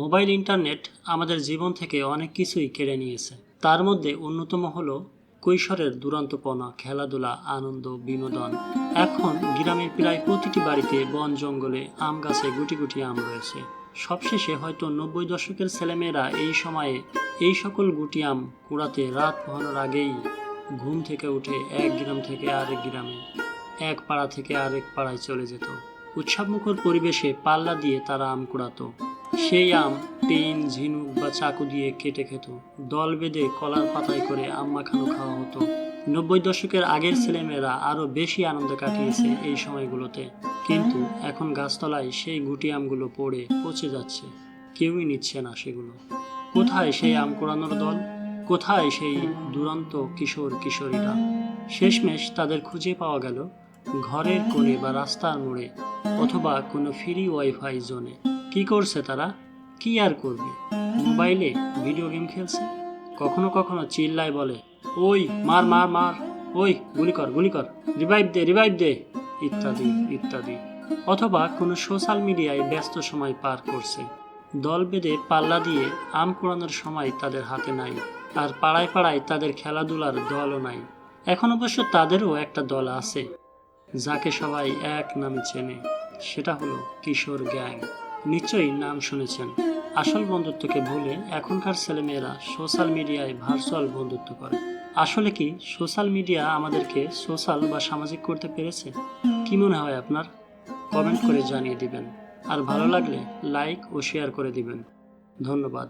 Mobile internet আমাদের জীবন থেকে অনেক কিছুই কেড়ে নিয়েছে। তার মধ্যে অন্যতম হলো কৈশোরের দুরন্তপনা, খেলাধুলা, আনন্দ, বিনোদন। এখন গ্রামের প্রায় প্রতিটি বাড়িতে বন জঙ্গলে, আম গাছে গুটি গুটি আম রয়েছে। সবশেষে হয়তো নব্বই দশকের ছেলেমেয়েরা এই সময়ে এই সকল গুটি আম কুড়াতে রাত পোহানোর আগেই ঘুম থেকে উঠে এক গ্রাম থেকে আরেক গ্রামে, এক পাড়া থেকে আরেক পাড়ায় চলে যেত। উৎসবমুখর পরিবেশে পাল্লা দিয়ে তারা আম কুড়াতো। সেই আম পেন ঝিনুক বা চাকু দিয়ে কেটে খেত। দল বেঁধে কলার পাতায় করে আম মাখানো খাওয়া হতো। নব্বই দশকের আগের ছেলেমেয়েরা আরও বেশি আনন্দ কাটিয়েছে এই সময়গুলোতে। কিন্তু এখন গাছতলায় সেই গুটি আমগুলো পড়ে, পচে যাচ্ছে। কেউই নিচ্ছে না সেগুলো। কোথায় সেই আম কোড়ানোর দল? কোথায় সেই দুরন্ত কিশোর কিশোরীরা? শেষমেশ তাদের খুঁজে পাওয়া গেল ঘরের কোণে বা রাস্তার মোড়ে অথবা কোনো ফ্রি ওয়াইফাই জোনে। কি করছে তারা? কি আর করবে? মোবাইলে ভিডিও গেম খেলছে? কখনো কখনো চিল্লায় বলে, ওই, মার মার মার, ওই, গুলি কর গুলি কর রিভাইভ দে রিভাইভ দে, ইত্যাদি ইত্যাদি। অথবা কোনো সোশ্যাল মিডিয়ায় ব্যস্ত সময় পার করছে। দল বেঁধে পাল্লা দিয়ে আম কুড়ানোর সময় তাদের হাতে নাই, আর পাড়ায় পাড়ায় তাদের খেলাধুলার দলও নাই। এখন অবশ্য তাদেরও একটা দল আছে, যাকে সবাই এক নামে চেনে। সেটা হলো কিশোর গ্যাং। নিশ্চয়ই নাম শুনেছেন। আসল বন্ধুত্বকে ভুলে এখনকার ছেলেমেয়েরা সোশ্যাল মিডিয়ায় ভার্চুয়াল বন্ধুত্ব করে। আসলে কি সোশ্যাল মিডিয়া আমাদেরকে সোশ্যাল বা সামাজিক করতে পেরেছে? কি মনে হয় আপনার? কমেন্ট করে জানিয়ে দিবেন। আর ভালো লাগলে লাইক ও শেয়ার করে দিবেন। ধন্যবাদ।